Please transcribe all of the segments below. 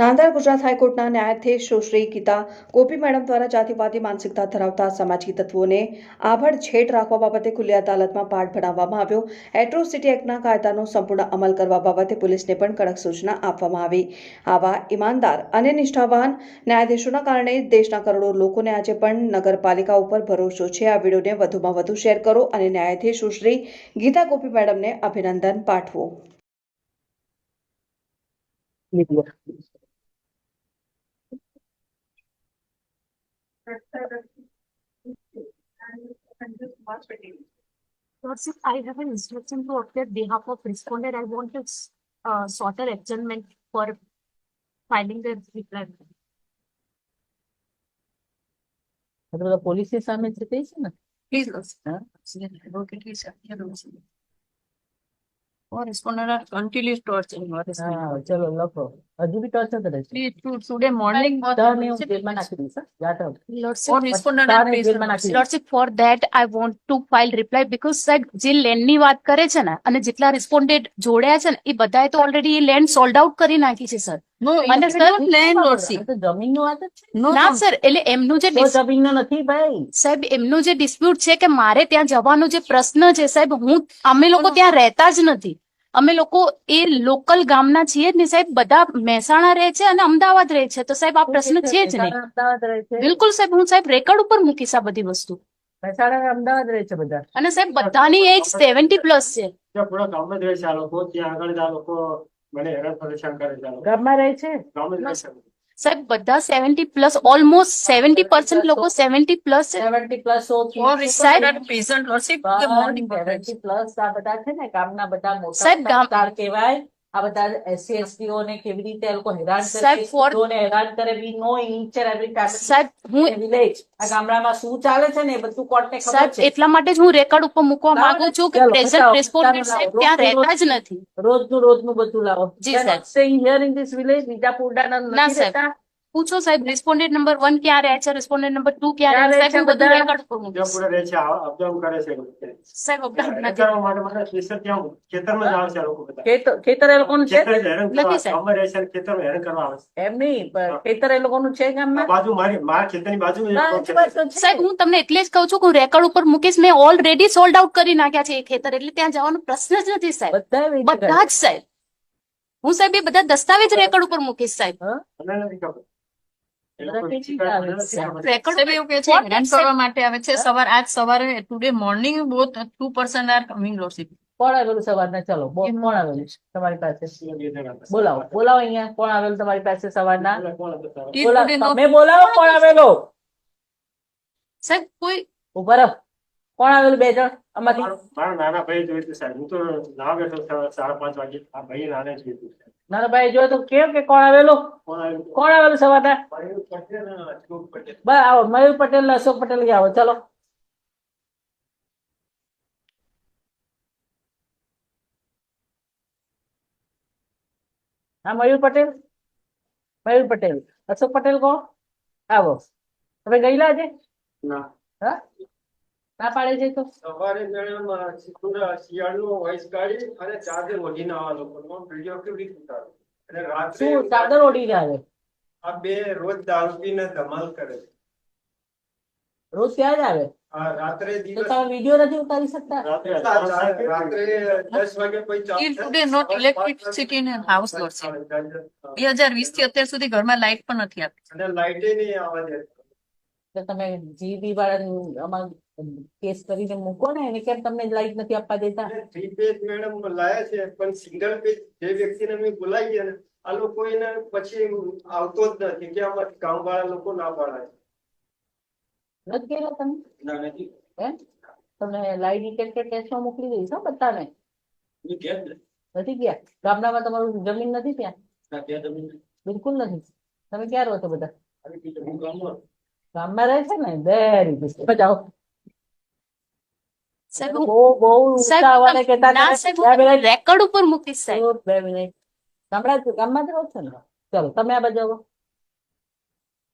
નાંદા ગુજરાત હાઈકોર્ટના ન્યાયાધીશ સુશ્રી ગીતા ગોપી મેડમ દ્વારા જાતિવાદી માનસિકતા ધરાવતા સામાજિક તત્વોને આભડછેટ રાખવા બાબતે ખુલ્લી અદાલતમાં પાઠ ભણાવવામાં આવ્યો. એટ્રોસિટી એક્ટના કાયદાનો સંપૂર્ણ અમલ કરવા બાબતે પોલીસને પણ કડક સૂચના આપવામાં આવી. આવા ઈમાનદાર અને નિષ્ઠાવાન ન્યાયાધીશોના કારણે દેશના કરોડો લોકોને આજે પણ નગરપાલિકા ઉપર ભરોસો છે. આ વિડીયોને વધુમાં વધુ શેર કરો અને ન્યાયાધીશ સુશ્રી ગીતા ગોપી મેડમને અભિનંદન પાઠવો. Lordship, I have an instruction to appear behalf of respondent. I want to uh, sort an adjournment for filing the reply. આ તો બધા પોલીસની સામે છે તે છે ને Please, Lordship. Huh? Advocate is Here, Lordship. Or respondent are continuous torturing or હા respondent. ચલો લખો હજુ બી ટોર્ચર કરે છે Please, to- Today morning. was- તારને હું જેલમાં નાખી દઈશ હા? યાદ રાખ. Lordship, Or respondent are તારને placed જેલમાં on- નાખી દઈશ. Lordship, for that I want to file reply because સાહેબ જે લેન્ડની વાત કરે છે ને અને જેટલા રિસ્પોન્ડેડ જોડ્યા છે ને એ બધાએ તો ઓલરેડી એ લેન્ડ સોલ્ડ આઉટ કરી નાખી છે સર No, ના. સર એટલે એમનું જે જમીનનો નથી ભાઈ સાહેબ એમનું જે ડિસ્પ્યુટ છે કે મારે ત્યાં જવાનો જે પ્રશ્ન છે સાહેબ હું અમે લોકો ત્યાં રહેતા જ નથી અમે લોકો એ લોકલ ગામના છીએ જ ને સાહેબ બધા મહેસાણા રહે છે અને અમદાવાદ રહે છે. તો સાહેબ આ પ્રશ્ન છે જ નહીં. બિલકુલ સાહેબ હું સાહેબ રેકોર્ડ ઉપર મૂકીશ આ બધી વસ્તુ. મહેસાણા અમદાવાદ રહે છે બધા. અને સાહેબ બધાની એજ સેવન્ટી પ્લસ છે. પૂરા ગામમાં જ રહે છે આ લોકો ત્યાં આગળ આ લોકો મને હેરાન પરેશાન કરે છે ગામમાં રહે છે? ગામમાં રહે છે સાહેબ બધા seventy plus almost seventy percent લોકો સેવન્ટી પ્લસ છે seventy plus Or respondent are present, Lordship. The morning. Seventy plus આ બધા છે ને ગામના બધા મોટા સાહેબ, ગામ- વિસ્તાર કહેવાય આ બધા એસસી એસટીઓ ને કેવી રીતે એ લોકો હેરાન કરે સાહેબ, હેરાન કરે વી નો ઇન્ચર એવરી સાહેબ હું વિલેજ આ ગામડામાં શું ચાલે છે ને એ બધું કોર્ટને ખબર છે. એટલા માટે જ હું રેકોર્ડ ઉપર મૂકવા માંગુ ને. છું કે પ્રેઝન્ટ. રિસ્પોન્ડન્ટ સાહેબ ત્યાં રહેતા જ નથી. રોજનું રોજનું બધું લાવો. જી, સાહેબ. હિયર ઇન ધીસ વિલેજ વિજાપુરડાના ના, નથી રહેતા. પૂછો સાહેબ રિસ્પોન્ડન્ટ નંબર વન ક્યાં રહે છે? રિસ્પોન્ડન્ટ નંબર ટુ ક્યાં રહે છે? સાહેબ હું બધું? રેકોર્ડ ઉપર ત્યાં રહે છે અપડાઉન કરે છે. સાહેબ અપડાઉન નથી. કરવા માટે મને સ્પેશિયલ ત્યાં ખેતરમાં જ આવે છે લોકો બધા. ખેતર ખેતર એ લોકોનું છે? નથી, સાહેબ. અમે રહે છે ખેતરમાં હેરાન કરવા આવે છે. એમ નહીં ખેતર એ લોકોનું છે ગામમાં? બાજુ મારી મારા ખેતરની બાજુ સાહેબ હું તમને એટલે જ કહું છું કે હું રેકોર્ડ ઉપર મૂકીશ. મેં ઓલરેડી સોલ્ડ આઉટ કરી નાખ્યા છે એ ખેતર એટલે ત્યાં જવાનો પ્રશ્ન જ નથી સાહેબ. બધા બધા જ સાહેબ. હું સાહેબ એ બધા દસ્તાવેજ રેકોર્ડ ઉપર મૂકીશ સાહેબ. રેકોર્ડ એવું કહે છે હેરાન કરવા માટે આવે છે સવાર આજ સવારે today morning are coming Lordship. કોણ આવેલું સવારના? ચલો બો- કોણ આવેલું તમારી પાસે? બોલાવો બોલાવો અહીંયા. કોણ આવેલું તમારી પાસે સવારના? તમે બોલાવો કોણ આવેલો? સાહેબ કોઈ ઊભા રહો. કોણ આવેલું બે જણ? આમાંથી? મારો મારો નાના ભાઈ જોયું સાહેબ. હું તો ના બેઠો સાડા પાંચ વાગે. આ ભાઈ નાને જોયું હતું સાહેબ. નાના તો કેમ કે કોણ આવેલું? કોણ આવેલું? પટેલ. બસ આવો મયુર પટેલ ને અશોક પટેલ આવો ચલો. હા મયુર પટેલ? મયુર પટેલ. અશોક પટેલ કોણ આવો. તમે ગયેલા આજે? હા? ના પાડે છે તો? સવારે શિયાળનો વોઇસ કાઢી અને ચાર્જર ઓઢીને આવા લોકોનો વીડિયો રીતે ઉતારો? અને રાત્રે શું ચાદર ઓઢીને આવે? આ બે રોજ દારૂ પીને ધમાલ કરે છે. રોજ ત્યાં જ આવે? રાત્રે દિવસ તમે વીડિયો નથી ઉતારી શકતા? રાત્રે રાત્રે 10 વાગે કોઈ a house Lordship. બે હજાર વીસથી અત્યાર સુધી ઘરમાં લાઇટ પણ નથી આવતી અને લાઇટે નહીં આવવા દે. તો તમે જીબી આમાં કેસ કરીને મૂકો ને એને કેમ તમને લાઈટ નથી આપવા દેતા? થ્રી પેજ મેડમ લાયા છે પણ સિંગલ પેજ જે વ્યક્તિને અમે બોલાવીએ ને આ લોકો એને પછી આવતો જ નથી કે આમાંથી ગામ વાળા લોકો ના પાડાય નથી કહેલા તમે? ના નથી. એમ? તમને લાઈટ ડિટેક્ટર ટેસ્ટમાં મોકલી દઈશ હા બધાને? નથી ગયા ગામડામાં તમારું જમીન નથી ત્યાં? બિલકુલ નથી. તમે ક્યાં રહો છો બધા? ગામમાં રહે છે ને વેરી ગુડ બજાવો બહુ બહુ ઉતાવળે મિનિટ, રેકોર્ડ ઉપર મૂકીશ સાહેબ. બે મિનિટ ગામડા ગામમાં જ રહો છો ને? ચલો તમે આ બજાવો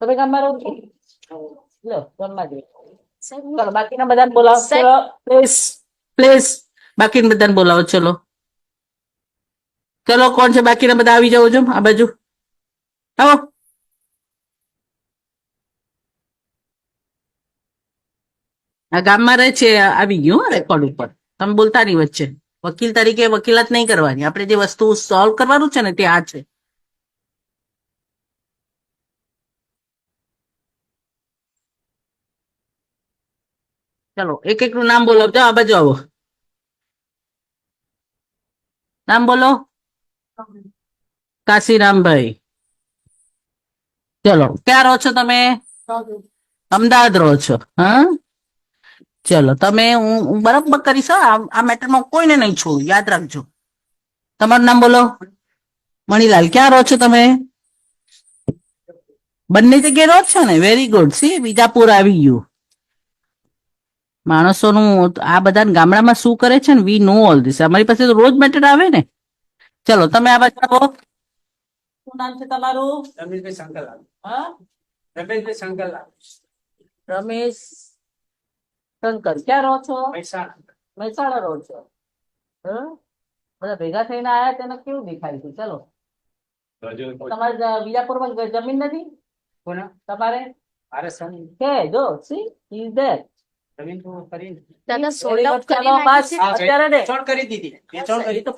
તમે ગામમાં રહો છો? લો ગામમાં જ ચલો બાકીના બધાને બોલાવો. ચલો પ્લીઝ પ્લીઝ બાકીના બધાને બોલાવો ચલો. ચલો કોણ છે? બાકીના બધા આવી જાઓ છો આ બાજુ. આવો. આ ગામમાં રહે છે આવી ગયું રેકોર્ડ ઉપર. તમે બોલતા નહીં વચ્ચે. વકીલ તરીકે વકીલાત નહીં કરવાની. આપણે જે વસ્તુ સોલ્વ કરવાનું છે ને તે આ છે. ચલો એક એક નું નામ બોલો. તો આ બાજુ આવો. નામ બોલો. કાશીરામભાઈ. ચલો ક્યાં રહો છો તમે? અમદાવાદ રહો છો. હા? ચલો તમે હું બરાબર કરીશ. આ આ મેટરમાં કોઈને નહીં છોડું યાદ રાખજો. તમારું નામ બોલો. મણીલાલ ક્યાં રહો છો તમે? બંને જગ્યાએ રહો છો ને? વેરી ગુડ સી વિજાપુર આવી ગયું. માણસોનું આ બધા ગામડામાં શું કરે છે ને? વી નો ઓલ ધીસ અમારી પાસે તો રોજ મેટર આવે ને. ચલો તમે આ બાજુ આવો. શું નામ છે તમારું? રમેશભાઈ શંકરલાલ. હા? રમેશભાઈ શંકરલાલ. રમેશ શંકર ક્યાં રહો છો? મહેસાણા. મહેસાણા રહો છો. બધા ભેગા થઈને આયા તેને કેવું દેખાય છે? ચલો. તમારે વિજાપુર વિજાપુરમાં જમીન નથી? તમારે? છે જો સી ઇઝ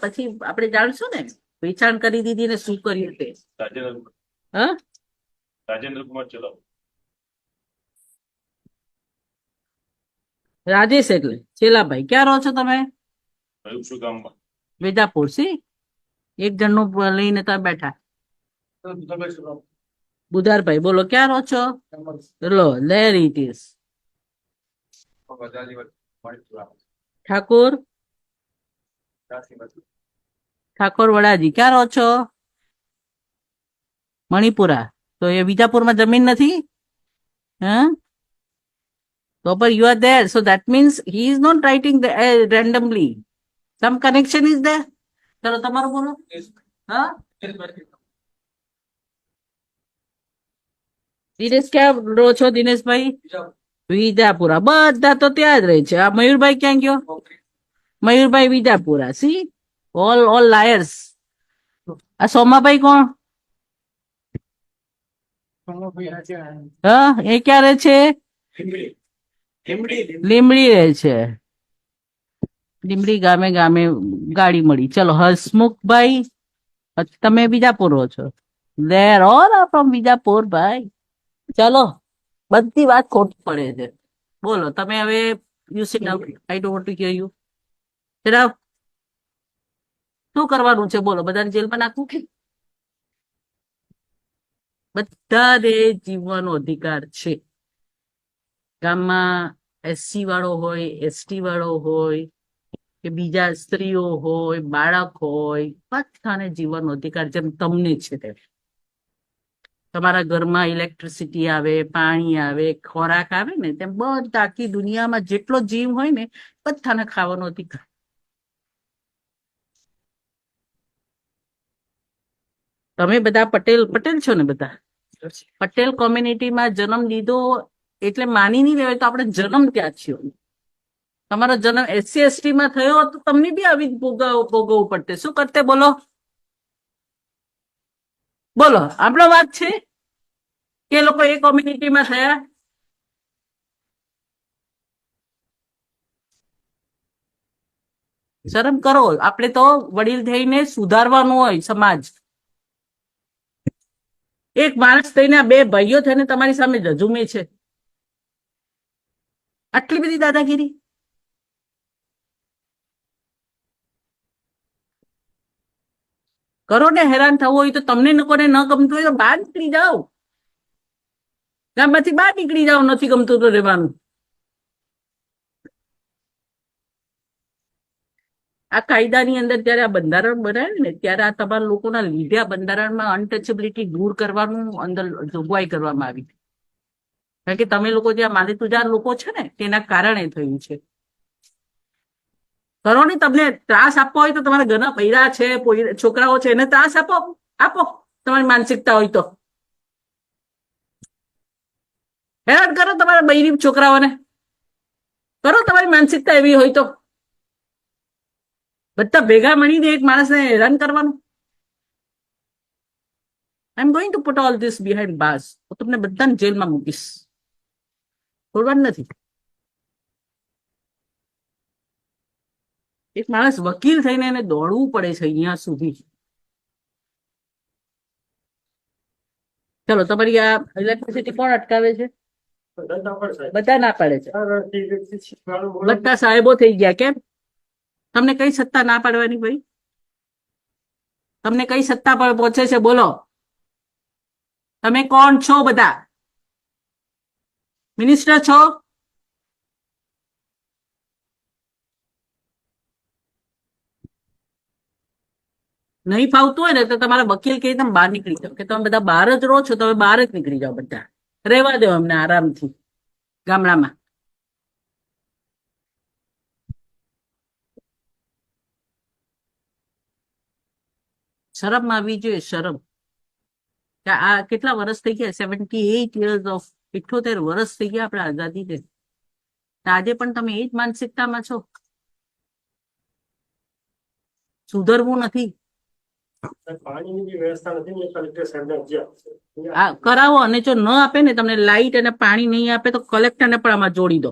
પછી આપણે જાણશું ને. વેચાણ કરી દીધી ને શું કર્યું તે? રાજેન્દ્ર કુમાર ચલાવ. રાજેશ એટલે. ચેલાભાઈ ક્યાં રહો છો તમે? વિજાપુર સી? એક જણનું લઈને તમે બેઠા. બુધારભાઈ બોલો ક્યાં રહો છો? લો લેર ઇટ ઇઝ ઠાકોર? ઠાકોર વડાજી ક્યાં રહો છો? મણિપુરા. તો એ વિજાપુરમાં જમીન નથી? હા? તો પણ you are there. So that means he is not writing the, uh, randomly. Some connection is there? ચલો તમારું બોલો હા દિનેશ ક્યાં રહો છો દિનેશભાઈ વિજાપુરા બધા તો ત્યાં જ રહે છે આ મયુરભાઈ ક્યાં ગયો Mayurbhai Vijapura see all all liars આ સોમાભાઈ કોણ હા એ ક્યાં રહે છે લીમડી રહે છે. લીમડી ગામે ગામે ગાડી મળી. ચલો, હસમુખભાઈ તમે બીજાપુર રહો છો. There all are from Bijapur, ભાઈ. ચલો, બધી વાત ખોટી પડે છે. બોલો, તમે હવે you sit I don't to hear you sit શું કરવાનું છે? બોલો, બધાને જેલમાં નાખવું કે? બધાને જીવવાનો અધિકાર છે. ગામમાં એસસી વાળો હોય એસટી વાળો હોય કે બીજા સ્ત્રીઓ હોય બાળક હોય બધાને જીવન અધિકાર જેમ તમને છે તેમ. તમારા ઘરમાં ઇલેક્ટ્રિસિટી આવે પાણી આવે ખોરાક આવે ને તેમ બધા આખી દુનિયામાં જેટલો જીવ હોય ને બધાને ખાવાનો અધિકાર. તમે બધા પટેલ પટેલ છો ને બધા? પટેલ કોમ્યુનિટીમાં જન્મ લીધો એટલે માની નહીં લેવાય તો આપણે જન્મ ત્યાં છીએ તમારો જન્મ એસસી એસટી માં થયો તો તમને બી આવી ભોગવ- ભોગવવું પડતે શું કરતે બોલો? બોલો. આપણો વાત છે કે લોકો એ કોમ્યુનિટીમાં થયા? શરમ કરો. આપણે તો વડીલ થઈને સુધારવાનું હોય સમાજ. એક માણસ થઈને બે ભાઈઓ થઈને તમારી સામે જજુમે છે. આટલી બધી દાદાગીરી? કરો ને હેરાન થવું હોય તો તમને લોકોને ન ગમતું હોય તો બહાર નીકળી જાઓ. ગામમાંથી બહાર નીકળી જાઓ, નથી ગમતું તો રહેવાનું. આ કાયદાની અંદર જયારે આ બંધારણ બનાવ્યું ને, ત્યારે આ તમારા લોકોના લીધે આ બંધારણમાં અનટચેબિલિટી દૂર કરવાનું અંદર જોગવાઈ કરવામાં આવી. કારણ કે તમે લોકો જે માલિતુજાર લોકો છે ને, તેના કારણે થયું છે. કરો ને તમને ત્રાસ આપવો હોય તો તમારા ઘરના પૈરા છે છોકરાઓ છે, એને ત્રાસ આપો આપો. તમારી માનસિકતા હોય તો. હેરાન કરો તમારા બૈરી છોકરાઓને. કરો તમારી માનસિકતા એવી હોય તો. બધા ભેગા મળીને એક માણસને હેરાન કરવાનું. I am going to put all this behind bars હું તમને બધાને જેલમાં મૂકીશ. છોડવાનું નથી. એક માણસ વકીલ થઈને એને દોડવું પડે છે અહીંયા સુધી. ચલો, તમારી આ ઇલેક્ટ્રિસિટી કોણ અટકાવે છે? બધા ના પડે છે. બધા સાહેબો થઈ ગયા કેમ? તમને કઈ સત્તા ના પાડવાની ભાઈ? તમને કઈ સત્તા પર પહોંચે છે? બોલો. તમે કોણ છો બધા? મિનિસ્ટર છો? નહીં ફાવતું હોય ને તો તમારા વકીલ કે તમે બહાર નીકળી જાઓ. કે તમે બધા બહાર જ રહો છો, તમે બહાર જ નીકળી જાઓ બધા. રહેવા દો અમને આરામથી, ગામડામાં. શરમ આવી જોઈએ, શરમ. આ કેટલા વર્ષ થઈ ગયા? સેવન્ટી એટ યર્સ ઓફ ઇઠ્ઠોતેર વર્ષ થઈ ગયા આપણે આઝાદી ને આજે પણ તમે એ જ માનસિકતામાં છો? સુધરવું નથી. કરાવો અને જો ન આપે ને તમને લાઈટ અને પાણી નહીં આપે તો કલેક્ટરને પણ આમાં જોડી દો.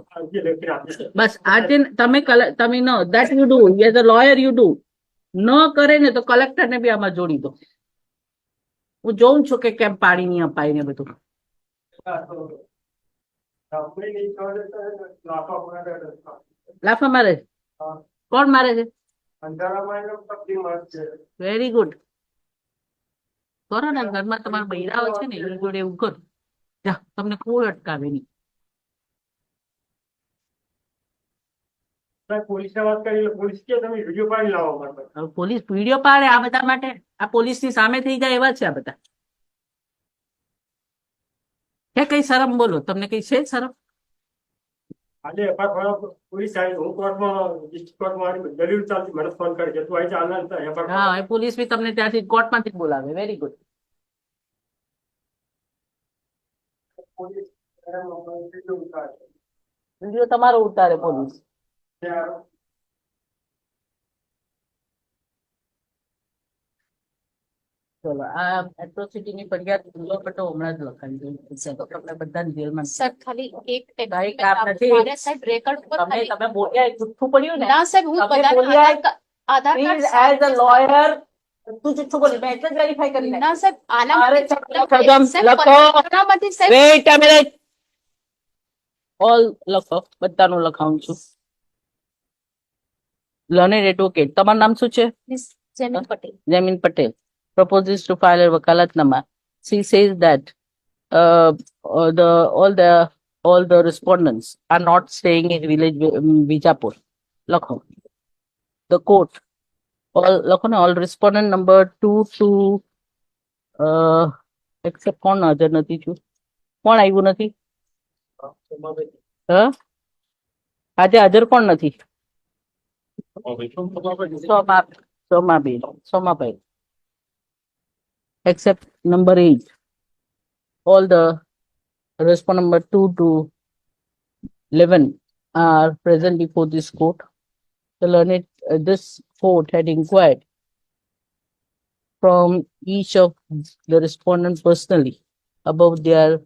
બસ આજે તમે તમે ન that you do as a lawyer you do. ન કરે ને તો કલેક્ટરને બી આમાં જોડી દો. હું જોઉં છું કે કેમ પાણી નહીં અપાય ને બધું આપણે નહીં ખબર તો લાફા મારે. કોણ મારે છે. વેરી ગુડ કરો ને ઘરમાં તમારા બૈરાઓ છે ને એની જોડે એવું કરો જા તમને કોઈ અટકાવે નહીં વાત કરી પોલીસ કે તમે વીડિયો પાડી લાવો અમારા પાસે. હવે પોલીસ વીડિયો પાડે આ બધા માટે આ પોલીસની સામે થઈ જાય એવા છે આ બધા હે કઈ શરમ બોલો? તમને કઈ છે શરમ? આજે એફઆઈઆર પોલીસ આવી હું કોર્ટમાં ડિસ્ટ્રિક્ટ કોર્ટમાં દલીલ ચાલતી મને ફોન કરે છે તું આજે આનંદ એફઆઈઆર હા એ પોલીસ બી તમને ત્યાંથી કોર્ટમાંથી જ બોલાવે વેરી ગુડ વીડિયો તમારો ઉતારે પોલીસ. ચલો. આ એટ્રોસિટી ફરિયાદ ગુનો પટ્ટો હમણાં જ લખાવી દઉં તો તમને બધાને જેલમાં સાહેબ ખાલી એક એક કામ નથી. સાહેબ રેકર્ડ ઉપર તમે તમે બોલ્યા જુઠ્ઠું પડ્યું ને. ના સાહેબ હું તમે Aadhaar card as a lawyer તું જુઠ્ઠું બોલી. મેં એટલે જ વેરીફાઈ કરી ના સાહેબ આના અરે લખો, સદમ, સાહેબ, લખો. પત્રકામાંથી સાહેબ વેઇટ અ મિનિટ ઓલ લખો. બધાનું લખાવું છું. Learned advocate. તમારું નામ શું છે? જેમિન પટેલ. જમીન Patel proposes to file a wakalatnama. She says that uh, uh, the all the all the respondents are not staying in village Vi- um, Vijapur. Lakho. The court. All lakho na all respondent number two to uh, except કોણ હાજર નથી છું કોણ આવ્યું નથી હ આજે હાજર કોણ નથી સોમા Somaben Somabhai except number 8. All the correspond number 2 to 11 are present before this court. The learned, uh, this court had inquired from each of the respondents personally about their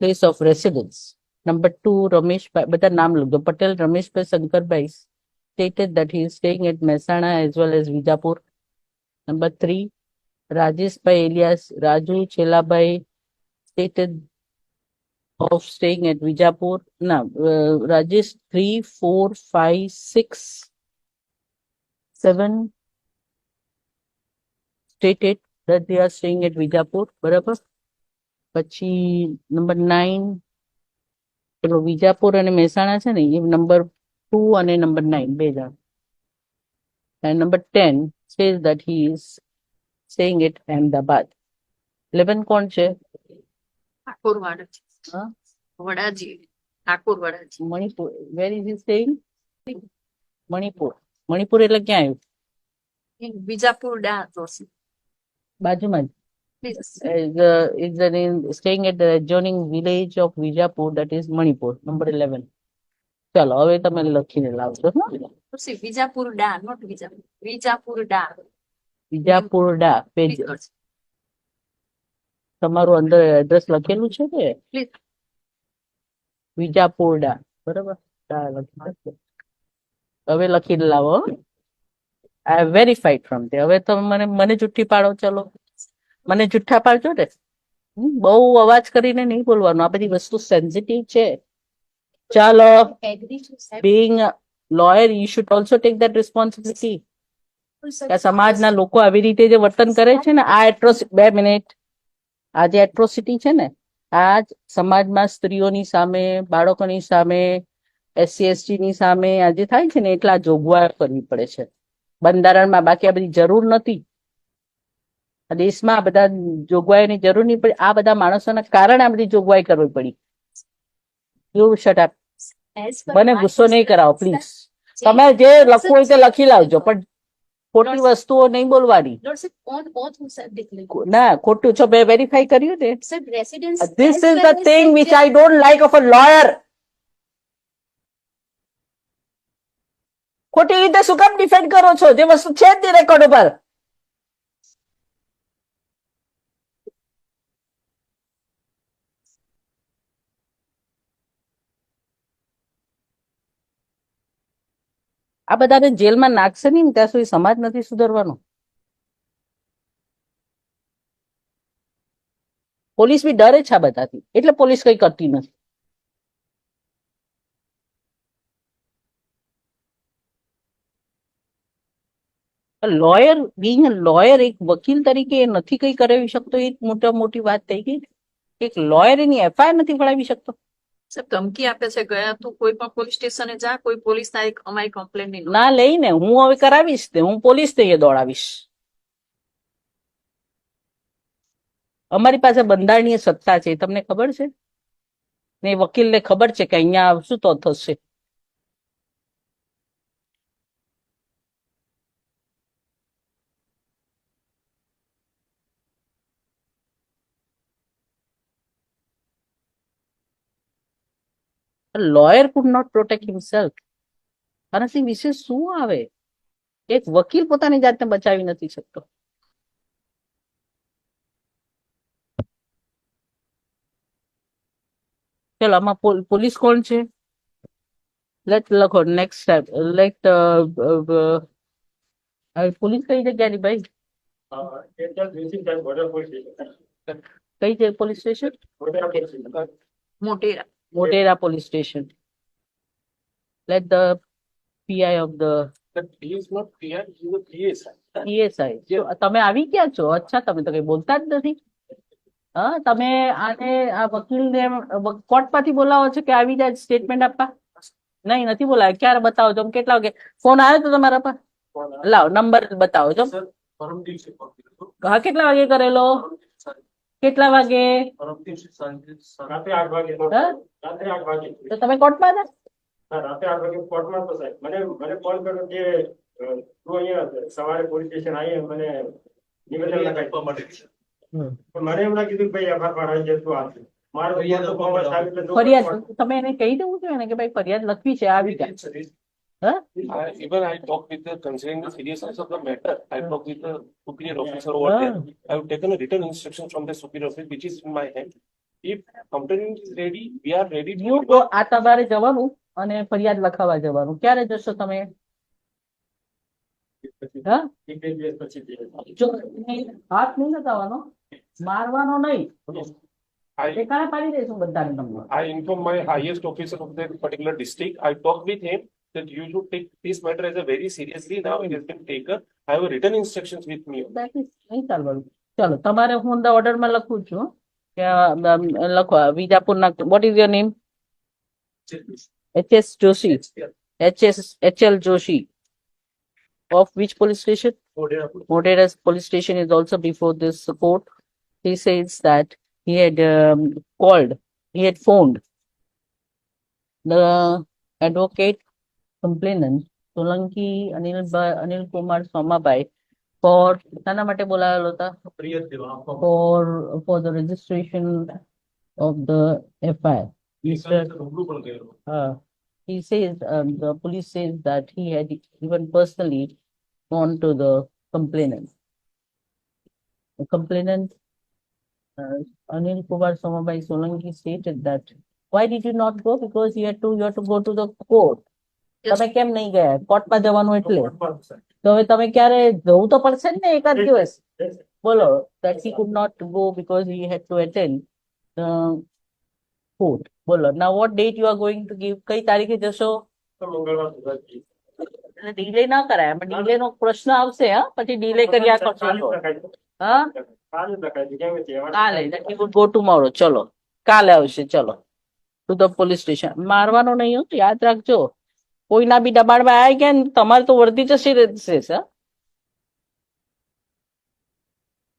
place of residence. Number two, Ramesh, beta naam log Patel Ramesh Bhai Shankar Bhai stated that he is staying at Mehsana as well as Vijapur. Number three, Rajesh by Elias Raju Chelabai stated of staying at Vijapur. No, uh, Rajesh three, four, five, six, seven stated that they are staying at Vijapur. બરાબર પછી number nine પેલો વિજાપુર અને મહેસાણા છે ને એ number two અને number nine બે જણ and number 10 says that he is staying at Ahmedabad. 11 કોણ છે ઠાકોર વાડાજી હા? Vadaji Thakor Vadaji Manipur where is he staying Manipur Manipur એટલે ક્યાં આવ્યું એક બીજાપુર ડા જોશી બાજુમાં Please. જ is uh, is staying at the adjoining village of Vijapur that is Manipur number 11 ચાલો હવે તમે લખીને લાવજો હો. જોશી બીજાપુર ડા નોટ બીજાપુર બીજાપુર ડા વિજાપુર ડા પેજ તમારું અંદર એડ્રેસ લખેલું છે કે? વિજાપુરડા બરાબર? હવે લખી લાવો આઈ વેરીફાઈડ ફ્રોમ તે હવે તમે મને મને જુઠ્ઠી પાડો ચલો. મને જુઠ્ઠા પાડજો ને. હમ, બહુ અવાજ કરીને નહીં બોલવાનું. આ બધી વસ્તુ સેન્સિટિવ છે. ચાલો. Agree lawyer you should a take you should કે સમાજના લોકો આવી રીતે જે વર્તન કરે છે ને આ એટ્રોસિટી બે મિનિટ. આ જે એટ્રોસિટી છે ને આ સમાજમાં સ્ત્રીઓની સામે બાળકોની સામે એસસી ની સામે આ જે થાય છે ને એટલા જોગવાઈ કરવી પડે છે. બંધારણમાં બાકી આ બધી જરૂર નથી. દેશમાં આ બધા જોગવાઈની જરૂર નહીં પડી. આ બધા માણસોના કારણે આ બધી જોગવાઈ કરવી પડી. એવું શટ મને ગુસ્સો નહીં કરાવો પ્લીઝ તમે જે લખવું હોય તે લખી લાવજો પણ ખોટી વસ્તુઓ નહીં બોલવાની. ના ખોટું છો મેં વેરીફાઈ કર્યું ને? This is the thing which I don't like of a lawyer ખોટી રીતે શું કામ ડિફેન્ડ કરો છો? જે વસ્તુ છે જ રેકોર્ડ ઉપર. આ બધાને જેલમાં નાખશે નહીં ત્યાં સુધી સમાજ નથી સુધરવાનો. પોલીસ બી ડરે છે આ બધાથી. એટલે પોલીસ કઈ કરતી નથી. લોયર બિંગ લોયર એક વકીલ તરીકે નથી કઈ કરાવી શકતો. એ મોટા મોટી વાત થઈ ગઈ. એક લોયર એની એફઆઈઆર નથી ફળાવી શકતો. સાહેબ ધમકી આપે છે ગયા તું કોઈ પણ પોલીસ સ્ટેશને જા, કોઈ પોલીસ ના એક, અમારી કમ્પ્લેન નહીં ના લઈને હું હવે કરાવીશ તે, હું પોલીસ તે દોડાવીશ. અમારી પાસે બંધારણીય સત્તા છે તમને ખબર છે? ને વકીલને ખબર છે કે અહીંયા શું તો થશે lawyer could not protect himself આનાથી વિશેષ શું આવે? એક વકીલ પોતાની જાતને બચાવી નથી શકતો. ચલો આમાં પોલીસ કોણ છે? લેટ લખો નેક્સ્ટ લેટ પોલીસ કઈ જગ્યાની ભાઈ. કઈ છે police station? Border police station. Motera police station let the PI of the But he is not PR, he is a PSI. PSI તમે આવી ગયા છો? અચ્છા તમે તો કઈ બોલતા જ નથી. હા તમે આને આ વકીલને કોર્ટમાંથી બોલાવો છો કે આવી જાય સ્ટેટમેન્ટ આપવા? નહીં નથી બોલાવ્યા ક્યારે બતાવો છો? કેટલા વાગે? ફોન આવ્યો તો તમારા પર? લાવો નંબર બતાવો છો. હા કેટલા વાગે કરેલો? કેટલા વાગે? પરમ દિવસે સાંજે સાડા રાત્રે આઠ વાગે. હા? રાત્રે આઠ વાગે. તો તમે કોર્ટમાં હતા? રાતે આઠ વાગે કોર્ટમાં તો સાહેબ. મને મને કોલ કર્યો કે તું અહીંયા સવારે પોલીસ સ્ટેશન આવી મને નિવેદન લખાય. માટે મને એમના કીધું કે ભાઈ એફઆર ફાડાવી છે. તું આવશે ફરિયાદ? તમે એને કહી દેવું જોઈએ ને કે ભાઈ ફરિયાદ લખવી છે આવી risk. Huh? I- Even I talked with the, considering the seriousness of the matter, I talked with the superior officer over there. Ah. I have taken a written instruction from the superior officer, which is in my hand. If complaint is ready, we are ready. You go, આ તમારે જવાનું અને ફરિયાદ લખાવા જવાનું ક્યારે જશો તમે હાથ નહીં લગાવવાનો મારવાનો નહીં I, I informed my highest officer of that particular district. I talked with him that you should take this matter as a very seriously. Now it has been taken. I have a written instructions with me. That is નહીં ચાલવાનું ચલો તમારે હું the ઓર્ડરમાં લખું છું કે અમ, અમ, લખો વિજાપુરના what is your name H S Joshi H S H L Joshi of which police station? Modera's police station is also before this court. He says that he had um, called, he had phoned the advocate complainant Solanki Anil Ba- Anil Kumar Somabai for શાના માટે બોલાવેલો હતા ફરિયાદ દેવા આપવા for for the registration of the FIR. માટે રૂબરૂ પણ ગયેલો. Uh, he says, um, the police says that he had even personally gone to the complainant. The complainant uh, Anil Kumar Somabai Solanki stated that. Why did you not go? Because you had to, you had to go to the court. તમે કેમ નહીં ગયા? કોર્ટમાં જવાનું એટલે? તો હવે તમે ક્યારે જવું તો પડશે ને એકાદ દિવસ? બોલો that he could not go because he had to attend court. બોલો ના what date you are going to give કઈ તારીખે જશો? ડીલે ના કરાય પણ ડીલે નો પ્રશ્ન આવશે હા? પછી ડીલે કર્યા કરશો. હા? કાલે he would go tomorrow. ચલો કાલે આવશે ચલો. ટુ ધ પોલીસ સ્ટેશન મારવાનો નહીં હો યાદ રાખજો. કોઈના બી દબાણમાં આવી ગયા ને તમારે તો વર્દી જશે રહેશે સર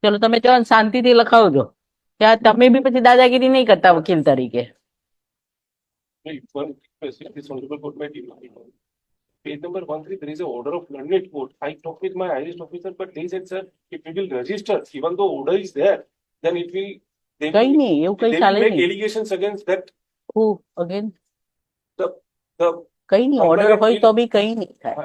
ચલો તમે ચલો શાંતિથી લખાવજો ત્યાં તમે બી પછી દાદાગીરી નહીં કરતા વકીલ તરીકે. Page number one three, there is a order of learned court. I talked with my highest officer, but they said, sir, if we will register, even though order is there, then it will. They કઈ will, નહીં એવું they કઈ will ચાલે make નહીં allegations against that, હું again the, કઈ નહીં order હોય તો બી કઈ નહીં થાય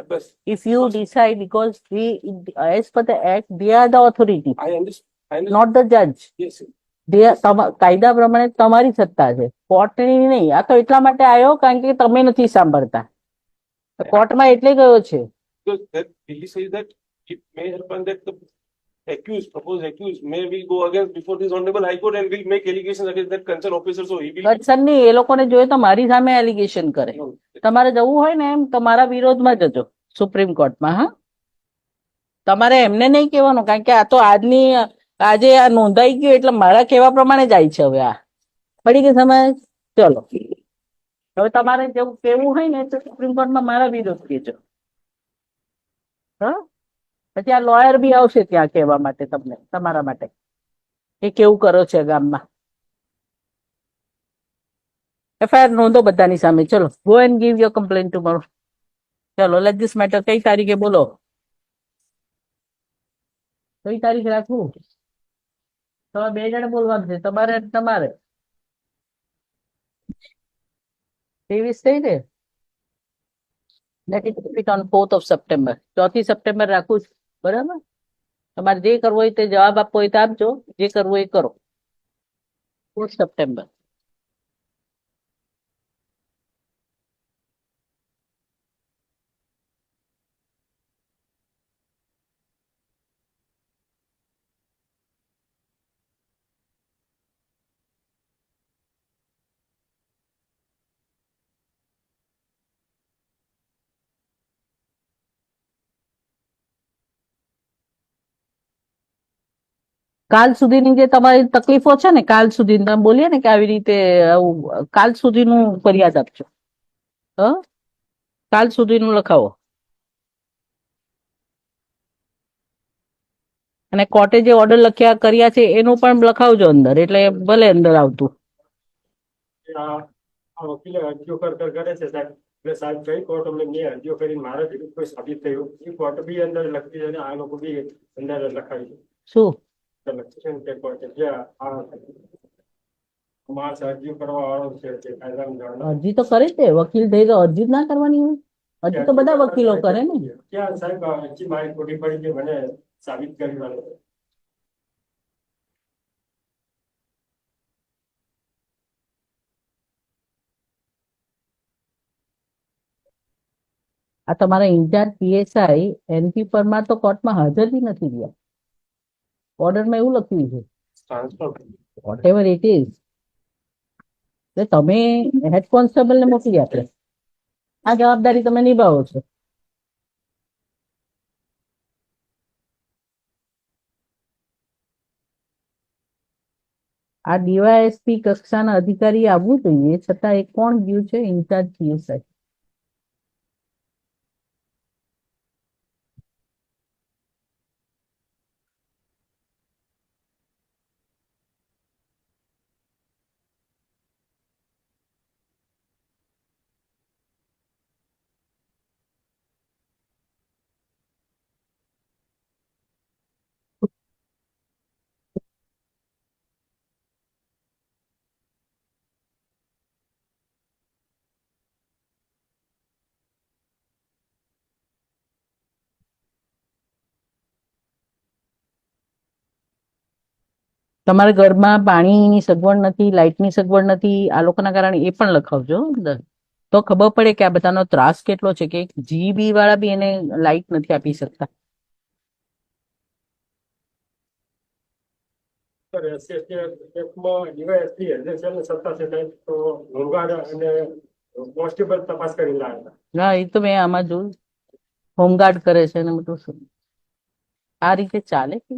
uh, they are the authority I understand, I understand, not the judge yes, sir. they are તમા- કાયદા પ્રમાણે તમારી સત્તા છે કોર્ટની નહીં આ તો એટલા માટે આવ્યો કારણ કે તમે નથી સાંભળતા કોર્ટમાં એટલે ગયો છે accused, proposed accused may will go against before this honorable high court and will make allegations against that concerned officer, so he will. કટસનની એ લોકોને જોઈએ તો મારી સામે એલિગેશન કરે તમારે જવું હોય ને એમ તમારા વિરોધમાં જજો સુપ્રીમ કોર્ટમાં હા તમારે એમને નહીં કહેવાનું કારણ કે આ તો આજની આજે આ નોંધાઈ ગયું એટલે મારા કહેવા પ્રમાણે જાય છે હવે આ પડી ગઈ સમજ ચલો હવે તમારે જેવું કેવું હોય ને તો સુપ્રીમ કોર્ટમાં મારા વિરોધ કહેજો હા પછી આ લોયર બી આવશે ત્યાં કહેવા માટે તમને, તમારા માટે. એ કેવું કરો છે ગામમાં? એફઆઈઆર નોંધો બધાની સામે. ચલો go and give your complaint tomorrow ચલો લેટ ધીસ મેટર કઈ તારીખે બોલો? કઈ તારીખે રાખવું? તમારે બે જણ બોલવાનું છે, તમારે તમારે. ત્રેવીસ થઈ ને? ઓન ફોર્થ ઓફ સપ્ટેમ્બર ચોથી સપ્ટેમ્બર રાખું છું. બરાબર? તમારે જે કરવું હોય તે જવાબ આપવો હોય તો આપજો. જે કરવું એ કરો. Fourth September. કાલ સુધીની જે તમારી તકલીફો છે ને કાલ સુધી તમે બોલીએ ને કે આવી રીતે કાલ સુધીનું ફરિયાદ આપજો. હ? કાલ સુધીનું લખાવો. અને કોર્ટે જે ઓર્ડર લખ્યા કર્યા છે એનું પણ લખાવજો અંદર એટલે ભલે અંદર આવતું. આ આ વકીલે અરજીઓ કર કર કરે છે સાહેબ. કઈ કોર્ટ અમને મેં અરજીઓ કરીને મારા વિરુદ્ધ કોઈ સાબિત થયું? એ કોર્ટ બી અંદર લખતી અને આ લોકો બી અંદર લખાવી શું? કરવા વાળો છે તે અરજી તો કરે છે. વકીલ થઈ તો અરજી ના કરવાની હોય. અરજી તો બધા વકીલો કરે ને. ક્યાં સાહેબ અરજી મારી ખોટી પડી કે મને સાબિત કરી વાળો. આ તમારા ઇન્ચાર્જ પીએસઆઈ એનપી પરમાર તો કોર્ટમાં હાજર બી નથી રહ્યા ઓર્ડરમાં એવું લખ્યું છે. વોટ એવર ઇટ ઇઝ એટલે તમે હેડ કોન્સ્ટેબલને મોકલી આપે. આ જવાબદારી તમે નિભાવો છો. આ ડીવાયએસપી કક્ષાના અધિકારી આવવું જોઈએ છતાં એ કોણ ગયું છે? ઇન્ચાર્જ પીએસઆઈ તમારા ઘરમાં પાણીની સગવડ નથી લાઇટની સગવડ નથી આ લોકોના કારણે એ પણ લખાવજો તો ખબર પડે કે આ બધાનો ત્રાસ કેટલો છે કે જીબી વાળા બી એને લાઇટ નથી આપી શકતા. હા એ તો મેં આમાં જોયું. હોમગાર્ડ કરે છે ને બધું શું? આ રીતે ચાલે કે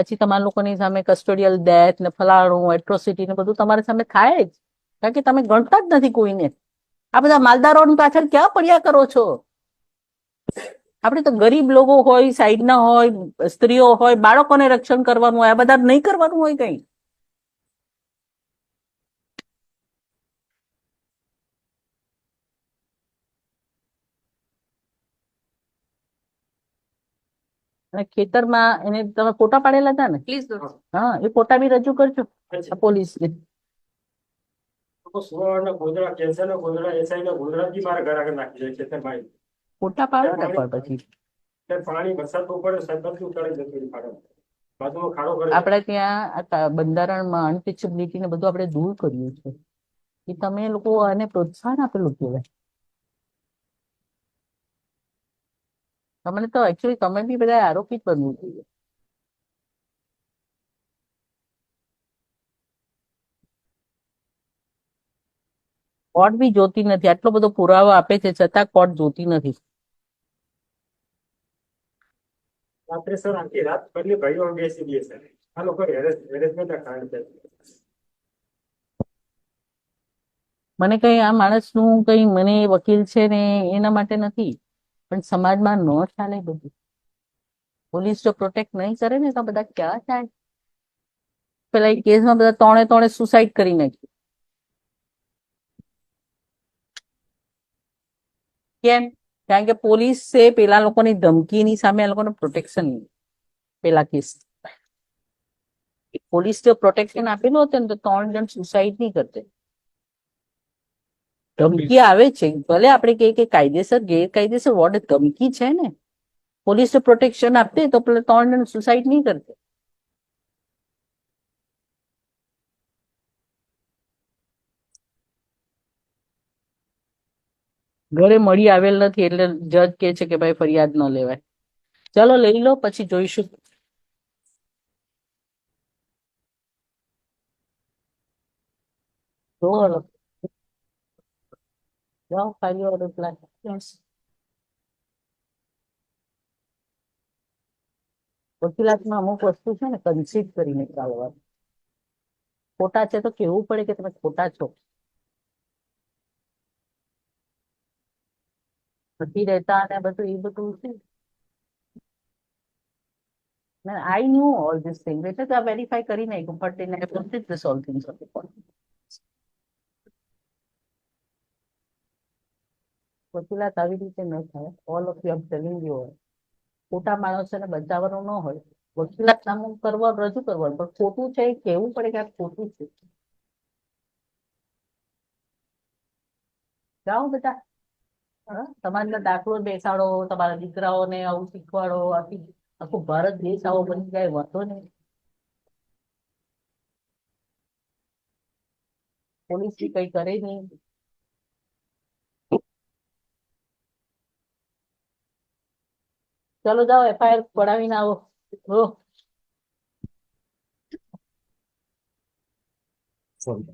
પછી તમારા લોકોની સામે કસ્ટોડિયલ ડેથ ને ફલાણું એટ્રોસિટી ને બધું તમારી સામે થાય જ. કારણ કે તમે ગણતા જ નથી કોઈને. આ બધા માલદારોની પાછળ ક્યાં પડ્યા કરો છો? આપણે તો ગરીબ લોકો હોય, સાઈડના હોય, સ્ત્રીઓ હોય, બાળકોને રક્ષણ કરવાનું હોય, આ બધા નહીં કરવાનું હોય કઈ. અને ખેતરમાં એને તમે ફોટા પાડેલા હતા ને? પ્લીઝ હા એ ફોટા બી રજૂ કરજો. પોલીસને ફોટા પાડો ને પણ પછી પાણી વરસાદ બહુ પડે સાહેબ જતું આપણે ત્યાં બંધારણમાં અનપિચેબિલિટી ને બધું આપણે દૂર કર્યું છે. એ તમે લોકો આને પ્રોત્સાહન આપેલું કહેવાય. તમને તો એકચ્યુઅલી તમે બી બધા આરોપી જ બનવું જોઈએ કોર્ટ બી જોતી નથી આટલો બધો પુરાવો આપે છે છતાં કોર્ટ જોતી નથી. રાત્રે સર આખી રાત બદલી ભાઈઓ બેસી દે છે. આ લોકો હેરેસમેન્ટ ના કારણે છે. મને કઈ આ માણસનું કઈ મને વકીલ છે ને એના માટે નથી? પણ સમાજમાં ન ચાલે બધું. પોલીસ જો પ્રોટેક્ટ નહીં કરે ને તો બધા ક્યાં થાય? પેલા એ કેસમાં બધા ત્રણે ત્રણે સુસાઇડ કરી નાખ્યું. કેમ? કારણ કે પોલીસે પેલા લોકોની ધમકીની સામે આ લોકોને પ્રોટેક્શન પેલા કેસ. પોલીસ જો પ્રોટેક્શન આપેલું હતું ને તો ત્રણ જણ સુસાઇડ નહીં કરતે. ધમકી આવે છે. ભલે આપણે કહીએ કે કાયદેસર, ગેરકાયદેસર વોર્ડ ધમકી છે ને પોલીસ પ્રોટેક્શન આપતે તો પેલા ત્રણ સુસાઇડ નહીં કરતે. ઘરે મળી આવેલ નથી એટલે જજ કે છે કે ભાઈ ફરિયાદ ન લેવાય. ચલો લઈ લો, પછી જોઈશું. જો જાઓ ફાઇલ your reply. Yes. વકીલાતમાં અમુક વસ્તુ છે ને કન્સીડ કરીને ચાલવા ખોટા છે તો કેવું પડે કે તમે ખોટા છો નથી રહેતા અને બધું એ બધું છે I knew all this thing એટલે તો આ વેરીફાઈ કરી નાખ્યું but in proceed this all things વકીલાત આવી રીતે ન થાય. All of you telling you ખોટા માણસોને બચાવવાનું ન હોય. વકીલાત નામું કરવા રજૂ કરવાનું પણ ખોટું છે એ કહેવું પડે કે આ ખોટું છે. જાઓ બેટા. તમારા દાખલો બેસાડો, તમારા દીકરાઓને આવું શીખવાડો. આખી આખું ભારત દેશ આવો બની જાય, વાંધો નહીં. પોલીસ બી કઈ કરે નહીં. ચલો જાઓ એફઆઈઆર પડાવીને આવો હો Sorry.